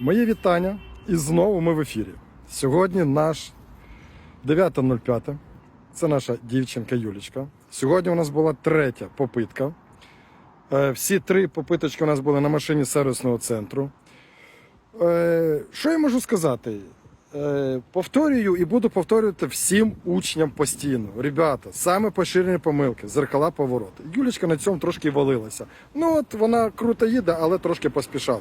Мої вітання. І знову ми в ефірі. Сьогодні наш 9.05. Це наша дівчинка Юлічка. Сьогодні у нас була третя попитка. Е, Всі три попиточки у нас були на машині сервісного центру. Е, Що я можу сказати? Е, Повторюю і буду повторювати всім учням постійно. Ребята, саме поширені помилки, зеркала повороти. Юлічка на цьому трошки валилася. Ну от вона круто їде, але трошки поспішала.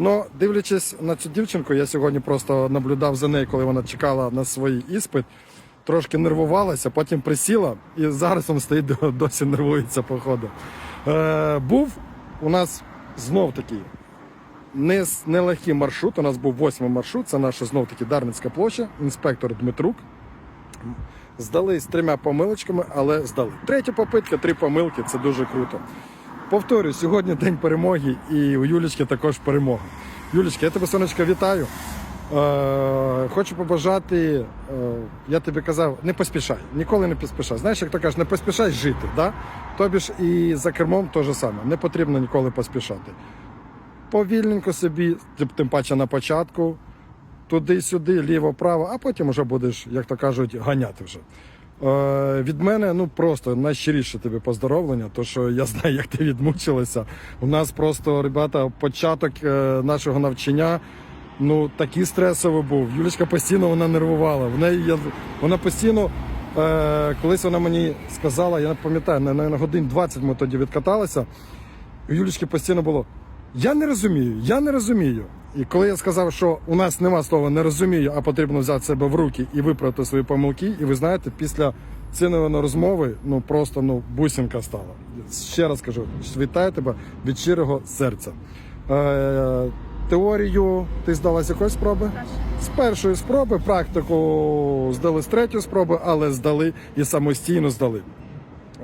Ну, дивлячись на цю дівчинку, я сьогодні просто наблюдав за нею, коли вона чекала на свій іспит. Трошки нервувалася, потім присіла, і зараз він стоїть досі нервується, походу. Е, був у нас знов такий не, нелегкий маршрут. У нас був восьмий маршрут. Це наша знов таки Дарницька площа, інспектор Дмитрук. Здали з трьома помилочками, але здали. Третя попитка, три помилки це дуже круто. Повторюю, сьогодні день перемоги, і у Юлічки також перемога. Юлічка, я тебе сонечка вітаю. Е, хочу побажати, е, я тобі казав, не поспішай, ніколи не поспішай. Знаєш, як то кажеш, не поспішай жити. Да? Тобі ж і за кермом те ж саме. Не потрібно ніколи поспішати. Повільненько собі, тим паче на початку, туди-сюди, ліво-право, а потім вже будеш, як то кажуть, ганяти вже. Е, від мене ну просто найщиріше тобі поздоровлення, то що я знаю, як ти відмучилася. У нас просто, ребята, початок е, нашого навчання. Ну, такий стресовий був. Юлічка постійно вона нервувала. В неї є, вона постійно, е, колись вона мені сказала, я не пам'ятаю, на годин 20 ми тоді відкаталися. У Юлічки постійно було: я не розумію, я не розумію. І коли я сказав, що у нас нема слова не розумію, а потрібно взяти себе в руки і виправити свої помилки, і ви знаєте, після ціної розмови ну просто ну бусинка стала. Ще раз кажу, вітаю тебе від щирого серця. Е, теорію ти здала з якої спроби? З першої спроби, практику здали з третьої спроби, але здали і самостійно здали.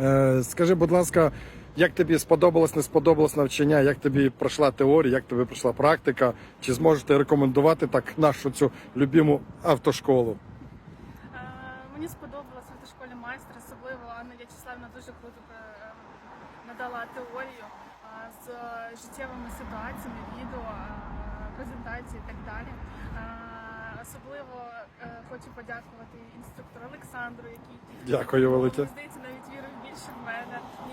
Е, Скажи, будь ласка, як тобі сподобалось, не сподобалось навчання, як тобі пройшла теорія, як тобі пройшла практика? Чи зможете рекомендувати так нашу цю любиму автошколу? Е, Мені сподобалося в автошколі майстер, особливо Анна В'ячеславівна дуже круто е, надала теорію е, з життєвими ситуаціями, відео, презентації і так далі. Особливо хочу подякувати інструктору Олександру, який Дякую велике. здається,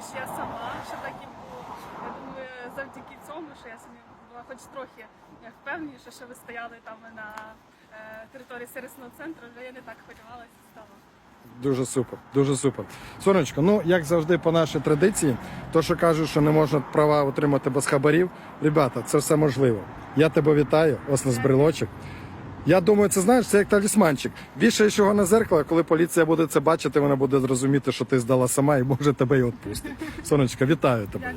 ніж я сама, що так і було. Я думаю, завдяки цьому, що я самі була хоч трохи впевненіша, що ви стояли там на е, території сервісного центру, вже я не так хвилювалася стала. Дуже супер, дуже супер. Сонечко, ну як завжди по нашій традиції, то що кажуть, що не можна права отримати без хабарів. Ребята, це все можливо. Я тебе вітаю, ось на брелочок. Я думаю, це знаєш, це як талісманчик. Вішаєш його на зеркало, коли поліція буде це бачити, вона буде зрозуміти, що ти здала сама і може тебе і відпустити. Сонечка, вітаю тебе.